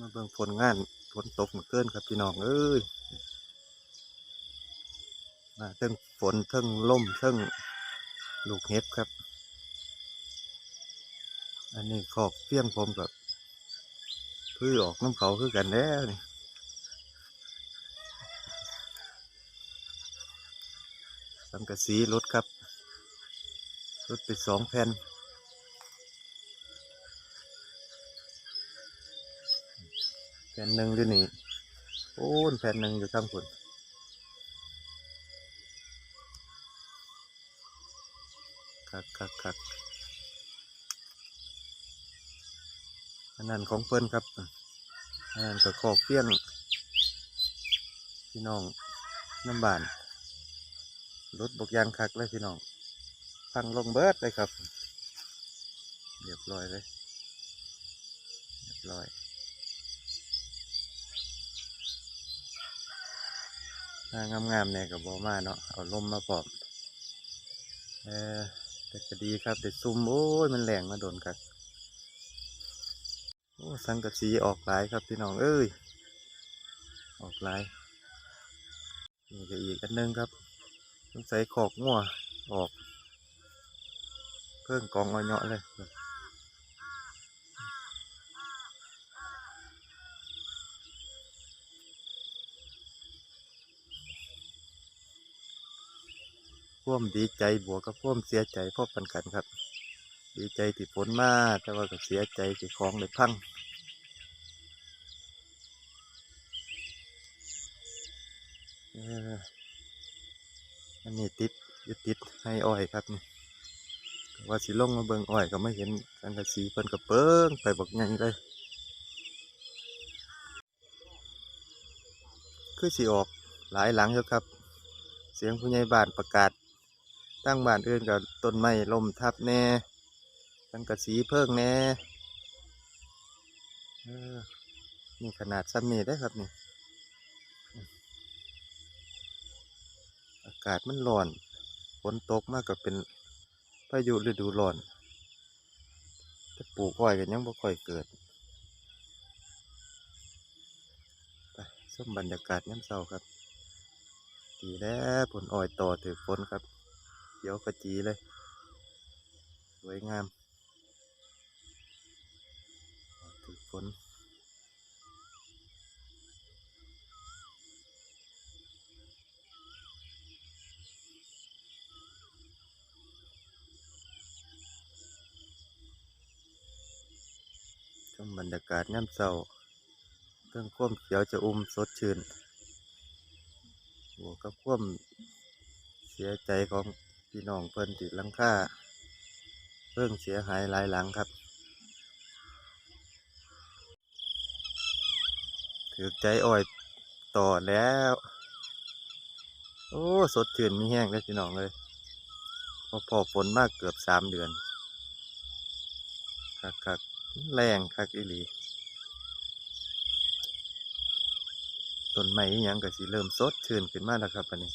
มาเบิ่งผลงานฝนตกเมื่อเกินครับพี่น้องเอ้ยมาเทั้งฝนเทั้งล่มเทั้งลูกเห็บครับ อันนี้ขอกเพี้ยงผมกับพื้อออกน้ำเขาคือกันแล้วนี่สังกะสีรถครับรถไปสองแผ่น แผ่นหนึ่งอยู่นี่โอ้นแผ่นหนึ่งอยู่ข้างบนคักคักคักอันนั้นของเพิ่นครับอันนั้นก็ขอกเปี้ยนพี่น้องน้ำบานรถบกยางคักเลยพี่น้องพังลงเบิดเลยครับเรียบร้อยเลยเรียบร้อย ถ้างามๆเนี่ยกับบอมาเนาะเอาลมมาปอมเออแต่ก็ดีครับแต่ซุ่มโอ้ยมันแรงมาโดนกันโอ้สังกะสีออกหลายครับพี่น้องเอ้ยออกหลายนี่ก็อีกอันหนึงครับต้องใส่ขอกงัวออก เพิ่งกองอ้อยเนาะเลย พ่วามดีใจบวกกับพ่วามเสียใจพบกันกันครับ ดีใจที่ฝนมาแต่ว่าก็เสียใจที่ของเลยพังอันนี้ติดยึดติดให้อ้อยครับนี่ว่าสิลงมาเบิงอ้อยก็ไม่เห็นสังกะสีเพิ่นกระเปิงไปบักใหญ่เลยคือสิออกหลายหลังอยู่ครับ เสียงผู้ใหญ่บ้านประกาศ ตั้งบ้านอื่นกับต้นไม้ล่มทับแน่สังกระสีเพิ่งแน่เออนี่ขนาดซ้ำนี่ได้ครับนี่ อากาศมันร้อนฝนตกมากกับเป็นพายุฤดูร้อนจะปลูกอ้อยกันยังบ่ค่อยเกิดไปชมบรรยากาศย้ำเศร้าครับ ดีแล้วผลอ้อยต่อถือฝนครับ ขียวกระจีเลย สวยงามถือฝนชมบรรยากาศย่ำเศร้าเครื่องความเขียวจะอุ้มสดชื่นบวกกับความเสียใจของ พี่น้องเพิ่นติดลังค่าเพิ่งเสียหายหลายหลังครับถือใจอ่อยต่อแล้ว โอ้ สดชื่นมีแห้งเลยพี่น้องเลยพอพอฝนมากเกือบสามเดือนคักคักแรงคักอีหลีต้นไม้ยังก็สิเริ่มสดชื่นขึ้นมาแล้วครับอันนี้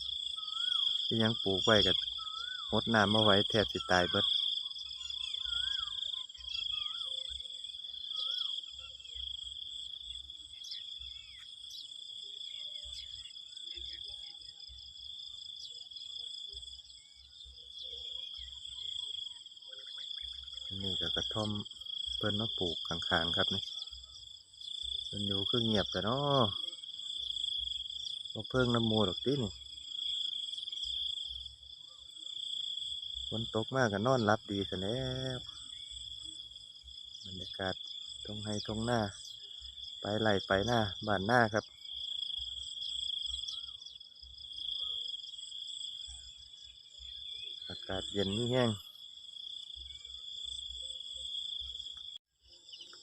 ยังปลูกไว้ก็ หดน้ำมาไว้แทบสิตายเบิดนนี้ก็กระท่อมเพิ่นมาปลูกข้างๆครับนี่เพิ่นอยู่คือเงียบแต่เนาะเพิ่งน้ำมูดอกตินี่ ฝนตกมากก็นอนรับดีซะแล้วบรรยากาศตรงไห้ตรงหน้า ไปไหลไปหน้าบ้านหน้าครับอากาศเย็นนี่แห้ง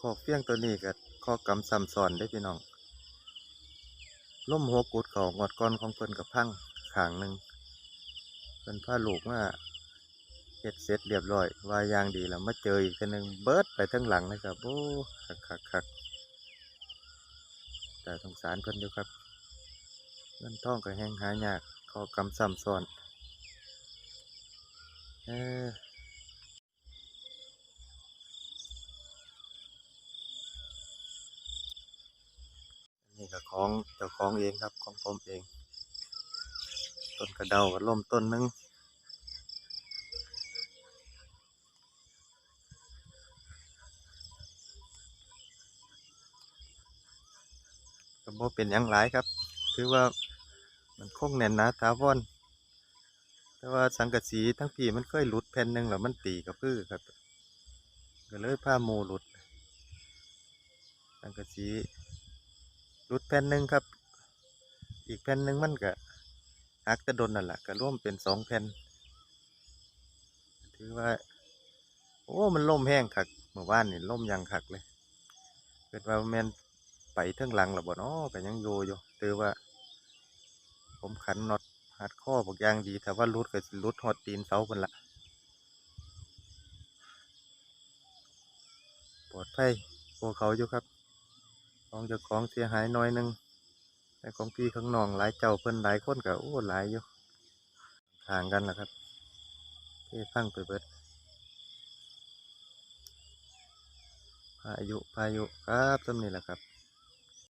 ขอกเฟี้ยงตัวนี้กับข้อกำซ้ำซ้อนได้พี่น้องล่มหัวกุดเขางอดก้อนของเพิ่นกับพังขางหนึ่งเพิ่นพาลูกมา ฮ็ดเสร็จเรียบร้อย ว่าย่างดีแล้วมาเจออีกคนหนึ่งเบิดไปทั้งหลังเลยครับโอ้คักคักคักแต่สงสารเพิ่นอยู่ครับเงินทองก็แห้งหายากขอกำซ้ำซ้อนเออนี่ก็ของเจ้าของเองครับของผมเอง ต้นกระเดาก็ล่มต้นนึง บ่เป็นหยังหลายครับ ถือว่ามันคงแน่นหนาถาวรแต่ว่าสังกะสีทั้งพี่มันเคยหลุดแผ่นหนึ่งแล้วมันตีกับพื้อครับ ก็เลยผ้าโมหลุด สังกะสีหลุดแผ่นหนึ่งครับ อีกแผ่นหนึ่งมันก็หักจะโดนนั่นแหละก็ร่วมเป็นสองแผ่น ถือว่า โอ้ มันล่มแห้งคักเมื่อวานนี่ล่มยังคักเลย เกิดว่าแมน ไปเทิงหลังหรอบ่เนาะก็ยังโยอยู่ถือว่า ผมขันน็อตหัดข้อบอกอย่างดีแต่ว่ารุดก็รุดหอดตีนเสาคนละปลอดภัยพวกเขาอยู่ครับของจ้าของเสียหายน้อยหนึงแต่ของพี่ข้างนองหลายเจ้าเพิ่นหลายคนก็โอ้หลายอยู่ห่างกันล่ะครับเท่ฟังไปเบิดพายุพายุครับต้นนี้แหละครับ